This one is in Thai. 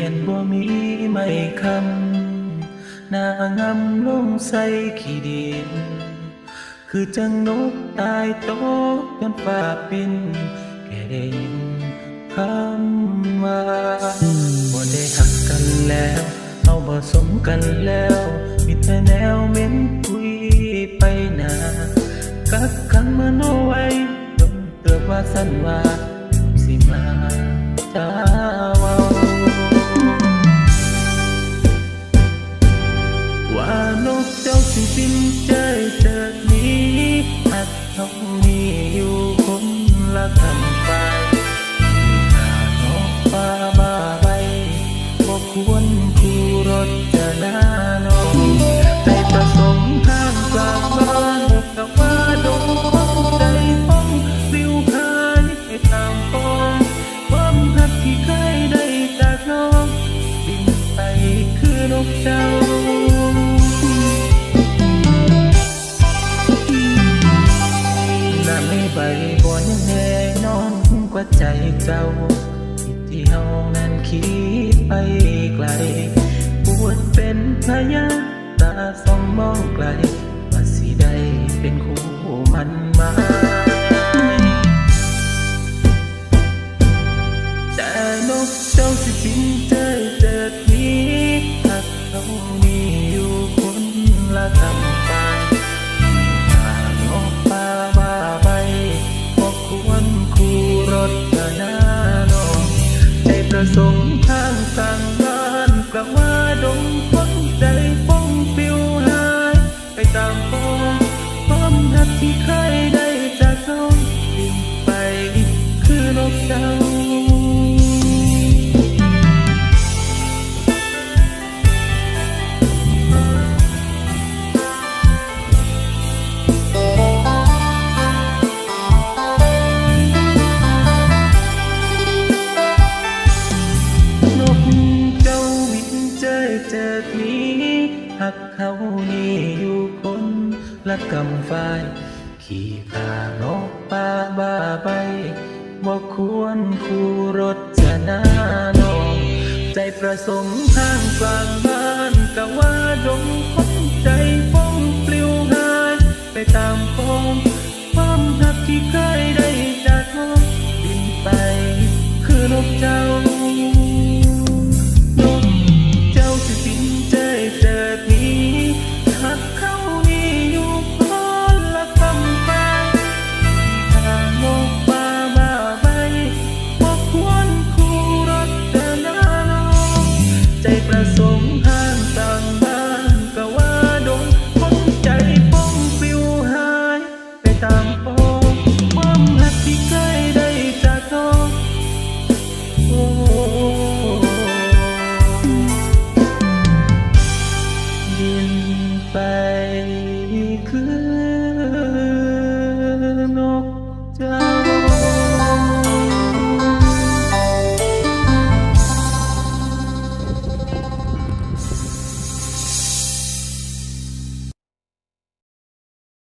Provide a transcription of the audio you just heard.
ยนบ่มีไม่คำหน้างำลงใส่ขี้ดิน คือจังนกตายโตกจนฟ้าปินแค่ได้ยินคำว่าบ่ได้หักกันแล้วเอาบ่สมกันแล้ว มีแต่แนวเม็นคุยไปหนากักขังมโนไว้ดมเตือว่าสั้นว่าสิมาจ้า นกเจ้าน้ำในใบบัวยังแน่นอนกว่าใจเจ้าที่เฮานั้นคิดไปไกลปวดเป็นพยาตาส่องมองไกล หักเขานี่อยู่คนละกำฝ่าย ขี่ขานกป่าบ้าใบบอกควรคู่รถจะน่านองใจประสงค์ทางกลางบ้านกะว่าดงคนใจป้องปลิวหาย ไปตามปองความหักที่เคยได้จากน้องบินไป คือนกเจ้า